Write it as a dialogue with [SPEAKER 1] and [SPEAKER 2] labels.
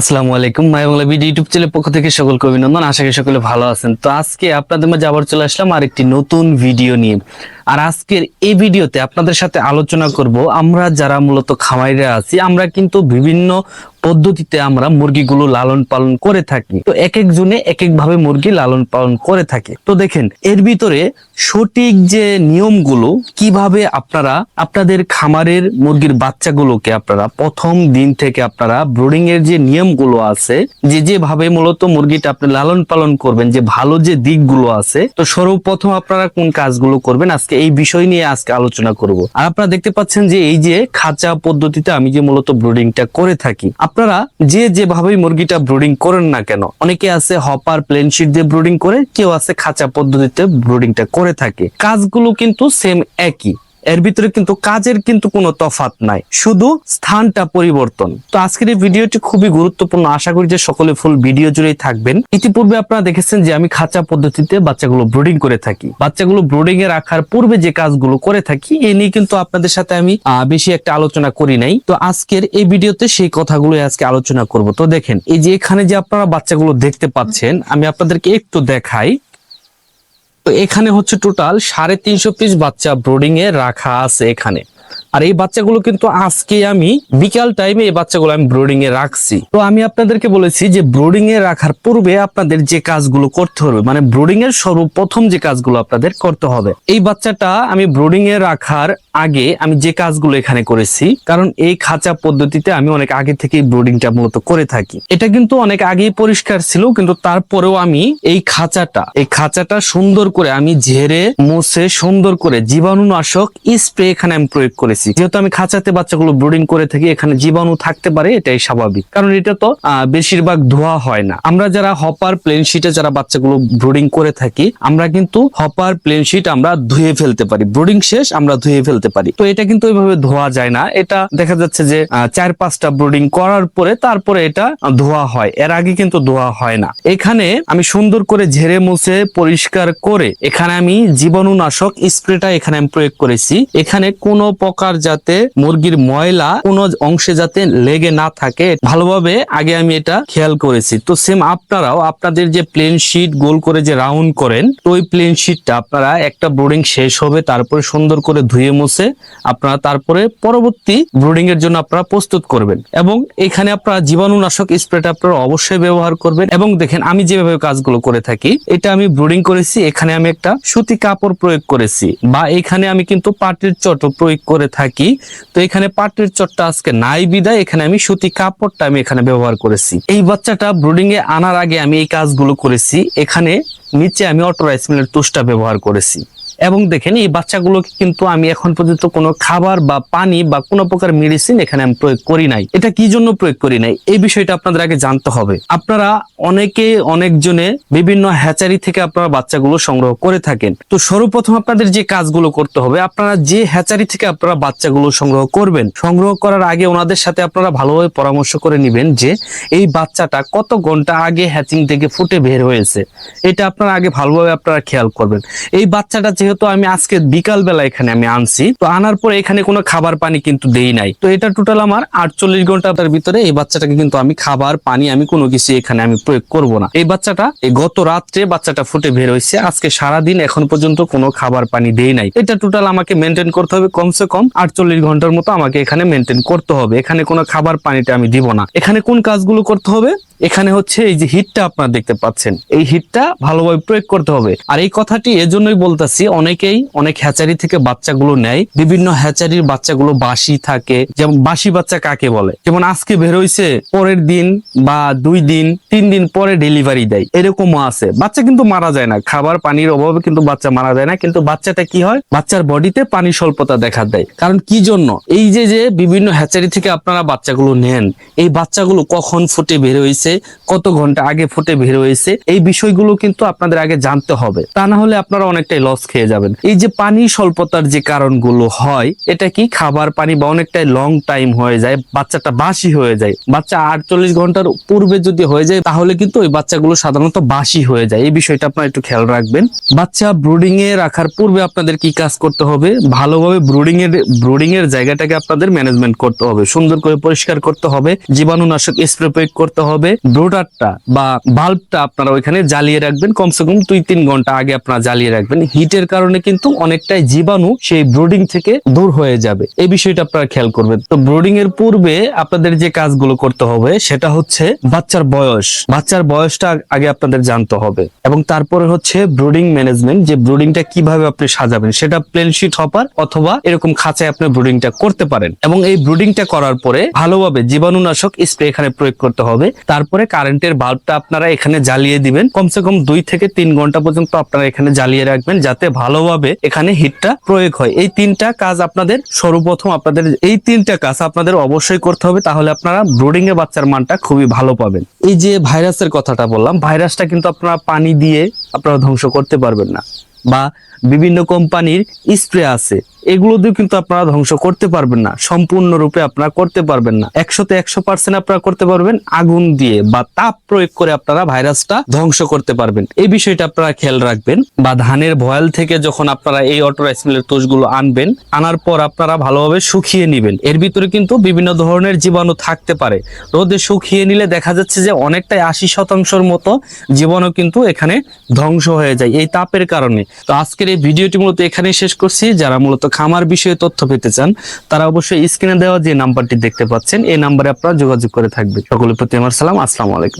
[SPEAKER 1] আসসালামু আলাইকুম। মাই Bangla video YouTube চ্যানেলের পক্ষ থেকে সকলকে অভিনন্দন। আশা করি সকলে ভালো আছেন। তো আজকে আপনাদের মাঝে আবার চলে আসলাম আরেকটি নতুন ভিডিও নিয়ে। আর আজকের এই ভিডিওতে আপনাদের সাথে আলোচনা করব, আমরা যারা মূলত খামাইরা আছি, আমরা কিন্তু বিভিন্ন পদ্ধতিতে আমরা মুরগিগুলো লালন পালন করে থাকি। তো এক এক জনে এক এক ভাবে মুরগি লালন পালন করে থাকে। তো দেখেন, এর ভিতরে সঠিক যে নিয়মগুলো, কীভাবে আপনারা আপনাদের খামারের মুরগির বাচ্চাগুলোকে আপনারা প্রথম দিন থেকে আপনারা ব্রুডিং এর যে নিয়মগুলো আছে, যে যেভাবে মূলত মুরগিটা আপনি লালন পালন করবেন, যে ভালো যে দিকগুলো আছে, তো সর্বপ্রথম আপনারা কোন কাজগুলো করবেন? আজকে এই বিষয় নিয়ে আজকে আলোচনা করব। আর আপনারা দেখতে পাচ্ছেন যে এই যে খাঁচা পদ্ধতিতে আমি যে মূলত ব্রুডিংটা করে থাকি আপনারা যে যেভাবেই মুরগিটা ব্রুডিং করেন না কেন, অনেকে আছে হপার প্লেন শিট দিয়ে ব্রুডিং করে, কেউ আছে খাঁচা পদ্ধতিতে ব্রুডিংটা করে থাকে। কাজগুলো কিন্তু সেম একই। এর ভিতরে কিন্তু কাজের কিন্তু কোনো তফাত নাই, শুধু স্থানটা পরিবর্তন। তো আজকের এই ভিডিওটি খুবই গুরুত্বপূর্ণ। আশা করি যে সকলে ফুল ভিডিও জুড়েই থাকবেন। ইতিপূর্বে আপনারা দেখেছেন যে আমি খাঁচা পদ্ধতিতে বাচ্চাগুলো ব্রুডিং করে থাকি। বাচ্চাগুলো ব্রুডিং এ রাখার পূর্বে যে কাজগুলো করে থাকি, এ নিয়ে কিন্তু আপনাদের সাথে আমি বেশি একটা আলোচনা করি নাই। তো আজকের এই ভিডিওতে সেই কথাগুলো আজকে আলোচনা করব। তো দেখেন, এই যে এখানে যে আপনারা বাচ্চাগুলো দেখতে পাচ্ছেন, আমি আপনাদেরকে একটু দেখাই। তো এখানে হচ্ছে টোটাল সাড়ে তিনশো পিস বাচ্চা ব্রোডিং এ রাখা আছে এখানে। আর এই বাচ্চাগুলো কিন্তু আজকে আমি বিকাল টাইমে এই বাচ্চাগুলো আমি ব্রোডিং এ রাখছি। তো আমি আপনাদেরকে বলেছি যে ব্রোডিং এ রাখার পূর্বে আপনাদের যে কাজগুলো করতে হবে মানে ব্রোডিং এর সর্বপ্রথম যে কাজগুলো আপনাদের করতে হবে। এই বাচ্চাটা আমি ব্রোডিং এ রাখার আগে আমি যে কাজগুলো এখানে করেছি, কারণ এই খাঁচা পদ্ধতিতে আমি অনেক আগে থেকেই ব্রোডিংটা মূলত করে থাকি। এটা কিন্তু অনেক আগেই পরিষ্কার ছিল, কিন্তু তারপরেও আমি এই খাঁচাটা এই খাঁচাটা সুন্দর করে আমি ঝেড়ে, মুছে সুন্দর করে জীবাণুনাশক স্প্রে এখানে আমি প্রয়োগ করেছি। যেহেতু আমি খাঁচাতে বাচ্চাগুলো ব্রুডিং করে থাকি, এখানে জীবাণু থাকতে পারে, এটাই স্বাভাবিক। কারণ এটা তো বেশিরভাগ ধোয়া হয় না। আমরা যারা হপার প্লেন শিটে যারা বাচ্চাগুলো ব্রুডিং করে থাকি, আমরা কিন্তু হপার প্লেন শিট আমরা ধুয়ে ফেলতে পারি। ব্রুডিং শেষ, আমরা ধুয়ে ফেলতে পারি। তো এটা কিন্তু ওইভাবে ধোয়া যায় না। এটা দেখা যাচ্ছে যে চার পাঁচটা ব্রুডিং করার পরে তারপরে এটা ধোয়া হয়। এর আগে কিন্তু ধোয়া হয় না। এখানে আমি সুন্দর করে ঝেড়ে মুছে পরিষ্কার করে, এখানে আমি জীবাণুনাশক স্প্রেটা এখানে আমি প্রয়োগ করেছি। এখানে কোনো প্রকার যাতে মুরগির ময়লা কোনো অংশে যাতে লেগে না থাকে, ভালোভাবে আগে আমি এটা খেয়াল করেছি। তো সেম আপনারাও, আপনাদের যে প্লেন শিট গোল করে যে রাউন্ড করেন তো ওই প্লেন শিটটা আপনারা একটা ব্রোডিং শেষ হবে, তারপরে সুন্দর করে ধুয়ে মুছে আপনারা তারপরে পরবর্তী ব্রুডিং এর জন্য আপনারা প্রস্তুত করবেন। এবং এখানে আপনারা জীবাণুনাশক স্প্রেটা আপনারা অবশ্যই ব্যবহার করবেন। এবং দেখেন, আমি যেভাবে কাজগুলো করে থাকি, এটা আমি ব্রুডিং করেছি, এখানে আমি একটা সুতি কাপড় প্রয়োগ করেছি, বা এখানে আমি কিন্তু পাটের চটও প্রয়োগ করে থাকি। তো এখানে পাটের চটটা আজকে নাই বিদায়। এখানে আমি সুতি কাপড়টা আমি এখানে ব্যবহার করেছি। এই বাচ্চাটা ব্রুডিং এ আনার আগে আমি এই কাজগুলো করেছি। এখানে নিচে আমি অটো রাইস মিলের তুষটা ব্যবহার করেছি। এবং দেখেন, এই বাচ্চাগুলোকে কিন্তু আমি এখন পর্যন্ত কোনো খাবার বা পানি বা কোনো প্রকার মেডিসিন এখানে আমি প্রয়োগ করি নাই। এটা কি জন্য প্রয়োগ করি নাই? এই বিষয়টা আপনাদের আগে জানতে হবে। আপনারা অনেকে অনেকজনে বিভিন্ন হ্যাচারি থেকে আপনারা বাচ্চাগুলো সংগ্রহ করে থাকেন। তো সর্বপ্রথম আপনাদের যে কাজগুলো করতে হবে, আপনারা যে হ্যাচারি থেকে আপনারা বাচ্চাগুলো সংগ্রহ করবেন, সংগ্রহ করার আগে ওনাদের সাথে আপনারা ভালোভাবে পরামর্শ করে নেবেন যে এই বাচ্চাটা কত ঘণ্টা আগে হ্যাচিং থেকে ফুটে বের হয়েছে। এটা আপনারা আগে ভালোভাবে আপনারা খেয়াল করবেন। এই বাচ্চাটা যেহেতু আমি আজকে বিকাল বেলা এখানে আমি আনছি, তো আনার পরে এখানে কোনো খাবার পানি কিন্তু দেই নাই। তো এটা টোটাল আমার আটচল্লিশ ঘণ্টার ভিতরে এই বাচ্চাটাকে কিন্তু আমি খাবার, পানি আমি কোনো কিছু এখানে আমি প্রয়োগ করব না। এই বাচ্চাটা, এই গত রাত্রে বাচ্চাটা ফুটে বের হয়েছে, আজকে সারাদিন এখন পর্যন্ত কোনো খাবার পানি দেই নাই। এটা টোটাল আমাকে মেনটেন করতে হবে, কমসে কম আটচল্লিশ ঘণ্টার মতো আমাকে এখানে মেনটেন করতে হবে। এখানে কোনো খাবার পানিটা আমি দিব না। এখানে কোন কাজগুলো করতে হবে? এখানে হচ্ছে এই যে হিটটা আপনারা দেখতে পাচ্ছেন। এই হিটটা ভালোভাবে প্রয়োগ করতে হবে। আর এই কথাটি এজন্যই বলতেছি, অনেকেই অনেক হ্যাচারি থেকে বাচ্চাগুলো নেয়। বিভিন্ন হ্যাচারির বাচ্চাগুলো বাসি থাকে। যেমন বাসি বাচ্চা কাকে বলে? যেমন আজকে বের হইছে, পরের দিন বা দুই দিন, তিন দিন পরে ডেলিভারি দেয়। এরকমও আছে। বাচ্চা কিন্তু মারা যায় না। খাবার, পানির অভাবে কিন্তু বাচ্চা মারা যায় না। কিন্তু বাচ্চাটা কি হয়? বাচ্চার বডিতে পানি স্বল্পতা দেখা দেয়। কারণ কি জন্য? এই যে যে বিভিন্ন হ্যাচারি থেকে আপনারা বাচ্চাগুলো নেন, এই বাচ্চাগুলো কখন ফুটে বের হয়েছে, কত ঘণ্টা আগে ফুটে বের হয়েছে, এই বিষয়গুলো কিন্তু আপনাদের আগে জানতে হবে। তা না হলে আপনারা অনেকটাই লস খেয়ে যাবেন। এই যে পানি স্বল্পতার যে কারণগুলো হয়, এটা কি খাবার পানি বা অনেকটাই লং টাইম হয়ে যায়, বাচ্চাটা বাসি হয়ে যায়? বাচ্চা আটচল্লিশ ঘণ্টার পূর্বে যদি হয়ে যায়, তাহলে কিন্তু ওই বাচ্চাগুলো সাধারণত বাসি হয়ে যায়। এই বিষয়টা আপনারা একটু খেয়াল রাখবেন। বাচ্চা ব্রুডিং এ রাখার পূর্বে আপনাদের কি কাজ করতে হবে? ভালোভাবে ব্রুডিং এর ব্রুডিং এর জায়গাটাকে আপনাদের ম্যানেজমেন্ট করতে হবে। সুন্দর করে পরিষ্কার করতে হবে। জীবাণুনাশক স্প্রে প্রয়োগ করতে হবে। ব্রোডারটা বা বাল্বটা আপনারা ওইখানে জ্বালিয়ে রাখবেন, কমসে কম দুই তিন ঘণ্টা আগে আপনারা জ্বালিয়ে রাখবেন। হিটের কারণে কিন্তু অনেকটাই জীবাণু সেই ব্রুডিং থেকে দূর হয়ে যাবে। এই বিষয়টা আপনারা খেয়াল করবেন। তো ব্রুডিং এর পূর্বে আপনাদের যে কাজগুলো করতে হবে সেটা হচ্ছে বাচ্চার বয়স। বাচ্চার বয়সটা আগে আপনাদের জানতে হবে। এবং তারপরে হচ্ছে ব্রোডিং ম্যানেজমেন্ট, যে ব্রুডিংটা কীভাবে আপনি সাজাবেন, সেটা প্লেন শিট হপার অথবা এরকম খাঁচায় আপনি ব্রুডিংটা করতে পারেন। এবং এই ব্রুডিংটা করার পরে ভালোভাবে জীবাণুনাশক স্প্রে এখানে প্রয়োগ করতে হবে। তারপরে কারেন্টের বাল্বটা আপনারা এখানে জ্বালিয়ে দিবেন। কমসে কম দুই থেকে তিন ঘণ্টা পর্যন্ত আপনারা এখানে জ্বালিয়ে রাখবেন যাতে ভালোভাবে এখানে হিটটা প্রয়োগ হয়। এই তিনটা কাজ আপনাদের, সর্বপ্রথম আপনাদের, এই তিনটা কাজ আপনাদের অবশ্যই করতে হবে, তাহলে আপনারা ব্রুডিং এ বাচ্চার মানটা খুবই ভালো পাবেন। এই যে ভাইরাসের কথাটা বললাম ভাইরাসটা কিন্তু আপনারা পানি দিয়ে আপনারা ধ্বংস করতে পারবেন না। বা বিভিন্ন কোম্পানির স্প্রে আছে এগুলো দিয়ে কিন্তু আপনারা ধ্বংস করতে পারবেন না। সম্পূর্ণরূপে আপনারা করতে পারবেন না। একশোতে একশো পার্সেন্ট আপনারা করতে পারবেন, আগুন দিয়ে বা তাপ প্রয়োগ করে আপনারা ভাইরাসটা ধ্বংস করতে পারবেন। এই বিষয়টা আপনারা খেয়াল রাখবেন বা ধানের ভয়াল থেকে যখন আপনারা এই অটোরাইসমিলের তোষগুলো আনবেন, আনার পর আপনারা ভালোভাবে শুকিয়ে নেবেন। এর ভিতরে কিন্তু বিভিন্ন ধরনের জীবাণু থাকতে পারে। রোদে শুকিয়ে নিলে দেখা যাচ্ছে যে অনেকটাই আশি শতাংশের মতো জীবাণু কিন্তু এখানে ধ্বংস হয়ে যায় এই তাপের কারণে। তো আজকের এই ভিডিওটি মূলত এখানেই শেষ করছি। যারা মূলত খামার বিষয়ে তথ্য পেতে চান, তারা অবশ্যই স্ক্রিনে দেওয়া যে নাম্বারটি দেখতে পাচ্ছেন, এই নাম্বারে আপনারা যোগাযোগ করে থাকবেন। সকলের প্রতি আমার সালাম, আসসালামু আলাইকুম।